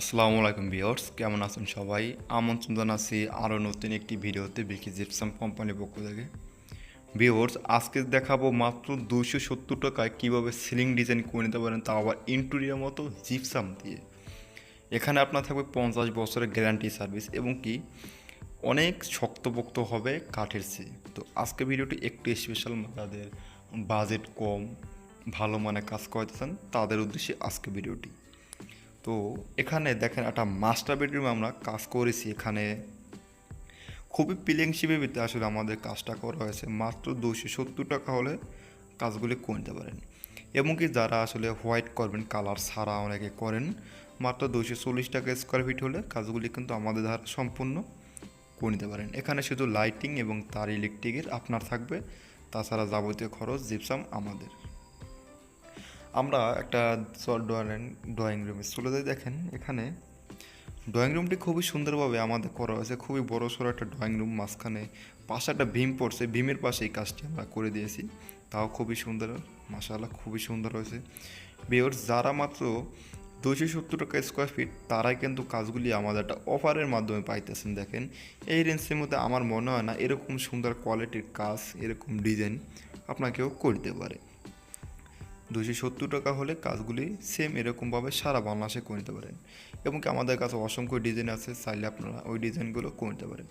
আসসালামু আলাইকুম ভিউয়ার্স, কেমন আছেন সবাই? আমন্ত্রণ জানাচ্ছি আরও নতুন একটি ভিডিওতে বিকি জিপসাম কোম্পানির পক্ষ থেকে। ভিউয়ার্স, আজকে দেখাবো মাত্র দুশো সত্তর টাকায় কীভাবে সিলিং ডিজাইন করে নিতে পারেন তাও আবার ইন্টেরিয়ার মতো জিপসাম দিয়ে। এখানে আপনার থাকবে পঞ্চাশ বছরের গ্যারান্টি সার্ভিস এবং কি অনেক শক্তপোক্ত হবে কাঠের চেয়ে। তো আজকে ভিডিওটি একটু স্পেশাল যাদের বাজেট কম, ভালো মানে কাজ করতে চান তাদের উদ্দেশ্যে আজকে ভিডিওটি। তো এখানে দেখেন একটা মাস্টার বেডরুমে আমরা কাজ করেছি এখানে। খুবই পিলিং শিবিতে আসলে আমাদের কাজটা করা হয়েছে। মাত্র দুশো সত্তর টাকা হলে কাজগুলি করে নিতে পারেন। এবং কি যারা আসলে হোয়াইট করবেন কালার ছাড়া অনেকে করেন, মাত্র দুশো চল্লিশ টাকা স্কোয়ার ফিট হলে কাজগুলি কিন্তু আমাদের দ্বারা সম্পূর্ণ করে নিতে পারেন। এখানে শুধু লাইটিং এবং তার ইলেকট্রিকের আপনার থাকবে। তাছাড়া যাবতীয় খরচ জিপসাম আমাদের। আমরা একটা ড্রয়িং ড্রয়িং রুমে চলে যাই। দেখেন, এখানে ড্রয়িং রুমটি খুবই সুন্দরভাবে আমাদের করা হয়েছে। খুবই বড় সড়ো একটা ড্রয়িং রুম মাঝখানে পাশে একটা ভীম পড়ছে। ভীমের পাশে এই কাজটি আমরা করে দিয়েছি। তাও খুবই সুন্দর মাসাল্লাহ খুবই সুন্দর হয়েছে। বিয়র্স যারা মাত্র দুশো সত্তর টাকা স্কোয়ার ফিট তারাই কিন্তু কাজগুলি আমাদের একটা অফারের মাধ্যমে পাইতেছেন। দেখেন, এই রেঞ্জের মধ্যে আমার মনে হয় না এরকম সুন্দর কোয়ালিটির কাজ, এরকম ডিজাইন আপনাকেও করতে পারে। দুশো সত্তর টাকা হলে কাজগুলি সেম এরকমভাবে সারা বাংলাদেশে করে নিতে পারেন। এবং কি আমাদের কাছে অসংখ্য ডিজাইন আছে, চাইলে আপনারা ওই ডিজাইনগুলো করে নিতে পারেন।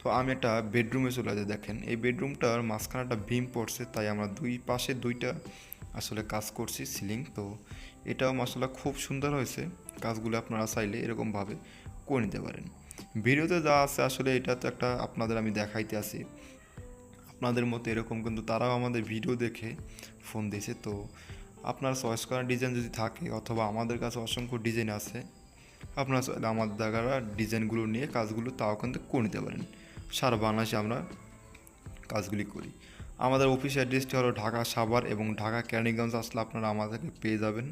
তো আমি একটা বেডরুমে চলে যাই, দেখেন। এই বেডরুমটার মাঝখানে একটা ভীম পড়ছে, তাই আমরা দুই পাশে দুইটা আসলে কাজ করছি সিলিং তো এটাও মশলা খুব সুন্দর হয়েছে। কাজগুলো আপনারা চাইলে এরকমভাবে করে নিতে পারেন। ভিডিওতে যা আছে আসলে এটা তো একটা আপনাদের আমি দেখাইতে আসি। আপনাদের মতো এরকম কিন্তু তারাও আমাদের ভিডিও দেখে ফোন দিয়েছে। তো আপনার চয়েস করা ডিজাইন যদি থাকে অথবা আমাদের কাছে অসংখ্য ডিজাইন আছে, আপনারা চাইলে আমাদের দ্বারা ডিজাইনগুলো নিয়ে কাজগুলো তাও কিন্তু করে নিতে পারেন। সারা বাংলাদেশে আমরা কাজগুলি করি। আমাদের অফিস অ্যাড্রেসটি হলো ঢাকা সাভার এবং ঢাকা ক্যানিগঞ্জ আসলে আপনারা আমাদেরকে পেয়ে যাবেন।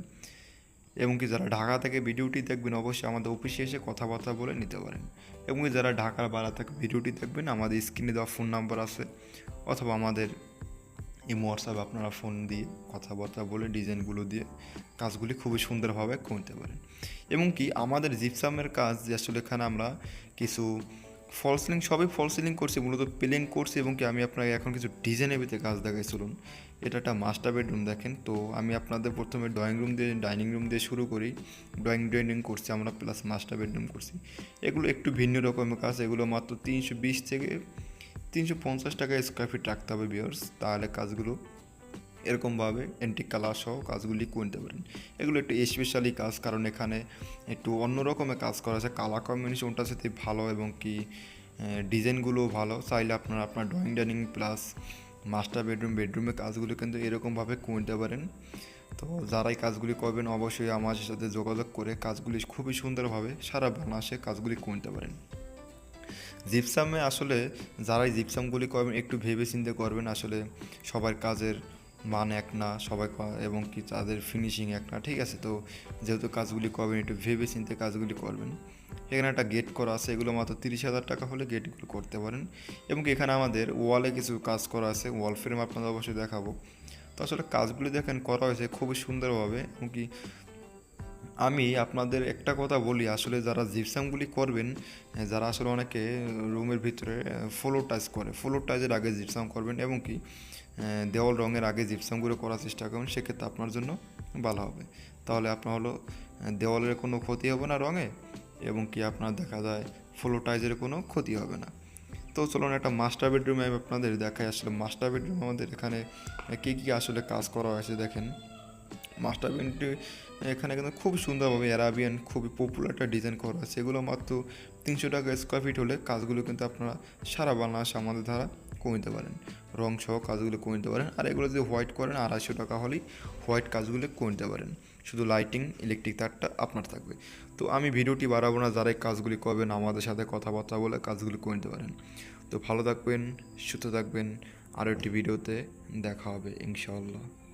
এবং কি যারা ঢাকা থেকে ভিডিওটি দেখবেন, অবশ্যই আমাদের অফিসে এসে কথাবার্তা বলে নিতে পারেন। এবং কি যারা ঢাকার বাইরে থেকে ভিডিওটি দেখবেন, আমাদের স্ক্রিনে দেওয়া ফোন নাম্বার আছে, অথবা আমাদের এই হোয়াটসঅ্যাপে আপনারা ফোন দিয়ে কথাবার্তা বলে, ডিজাইনগুলো দিয়ে কাজগুলি খুবই সুন্দরভাবে করতে পারেন। এবং কি, আমাদের জিপসামের কাজ যে আসলে এখানে আমরা কিছু ফল সিলিং সবই ফল সিলিং করছি, মূলত প্লেন করছি এবং কি আমি আপনাকে এখন কিছু ডিজাইনের ভিতরে কাজ দেখাই, চলুন। এটা একটা মাস্টার বেডরুম দেখেন, তো আমি আপনাদের প্রথমে ড্রয়িং রুম দিয়ে ডাইনিং রুম দিয়ে শুরু করি। ড্রয়িং ড্রয়িং করছি, আমরা প্লাস মাস্টার বেডরুম করছি। এগুলো একটু ভিন্ন রকমের কাজ, এগুলো মাত্র তিনশো বিশ থেকে তিনশো পঞ্চাশ টাকা স্কোয়ার ফিট রাখতে হবে বিয়ার্স তাহলে কাজগুলো এরকমভাবে অ্যান্টিক কালার সহ কাজগুলি করতে পারেন। এগুলো একটু স্পেশালি কাজ, কারণ এখানে একটু অন্য রকমের কাজ করা আছে। কালার কম্বিনেশনটার সাথে ভালো এবং কি ডিজাইনগুলো ভালো। চাইলে আপনারা আপনার drawing dining plus master bedroom বেডরুমে কাজগুলো কিন্তু এরকমভাবে করতে পারেন। তো যারাই কাজগুলি করবেন, অবশ্যই আমার সাথে যোগাযোগ করে কাজগুলি খুবই সুন্দরভাবে সারা বাংলাদেশে কাজগুলি করতে পারেন। জিপসামে আসলে যারাই জিপসামগুলি করবেন, একটু ভেবে চিন্তে করবেন, আসলে সবার কাজের মান এক না, সবাই এবং কি তাদের ফিনিশিং এক না, ঠিক আছে? তো যেহেতু কাজগুলি করবেন, একটু ভেবে চিনতে কাজগুলি করবেন। এখানে একটা গেট করা আছে, এগুলো মাত্র তিরিশ হাজার টাকা হলে গেটগুলো করতে পারেন। এবং এখানে আমাদের ওয়ালে কিছু কাজ করা আছে ওয়াল ফ্রেম আপনাদের অবশ্যই দেখাবো। তো আসলে কাজগুলি দেখেন করা হয়েছে খুবই সুন্দরভাবে, এবং কি আমি আপনাদের একটা কথা বলি, আসলে যারা জিপসামগুলি করবেন যারা আসলে অনেকে রুমের ভিতরে ফ্লোর টাচ করে ফ্লোর টাচের আগে জিপসাম করবেন এবং কি দেওয়াল রঙের আগে জিপসামগুলো করার চেষ্টা করবেন, সেক্ষেত্রে আপনার জন্য ভালো হবে। তাহলে আপনার হলো দেওয়ালের কোনো ক্ষতি হবে না রঙে এবং কি আপনার দেখা যায় ফ্লোর টাইজের কোনো ক্ষতি হবে না। তো চলুন একটা মাস্টার বেডরুমে আমি আপনাদের দেখাই, আসলে মাস্টার বেডরুম আমাদের এখানে কী কী আসলে কাজ করা হয়েছে দেখেন। মাস্টার এখানে কিন্তু খুব সুন্দরভাবে অ্যারাবিয়ান খুবই পপুলার একটা ডিজাইন করা আছে। এগুলো মাত্র তিনশো টাকা স্কোয়ার ফিট হলে কাজগুলো কিন্তু আপনারা সারা বাংলাদেশে আমাদের দ্বারা কমিতে পারেন। রং সহ কাজগুলো কমিতে পারেন। আর এগুলো যদি হোয়াইট করেন, আড়াইশো টাকা হলেই হোয়াইট কাজগুলো কমিতে পারেন। শুধু লাইটিং ইলেকট্রিক তারটা আপনার থাকবে। তো আমি ভিডিওটি বাড়াবো না যারা কাজগুলি করবেন, আমাদের সাথে কথাবার্তা বলে কাজগুলি করে নিতে পারেন। তো ভালো থাকবেন, সুস্থ থাকবেন। আরও একটি ভিডিওতে দেখা হবে, ইনশাআল্লাহ।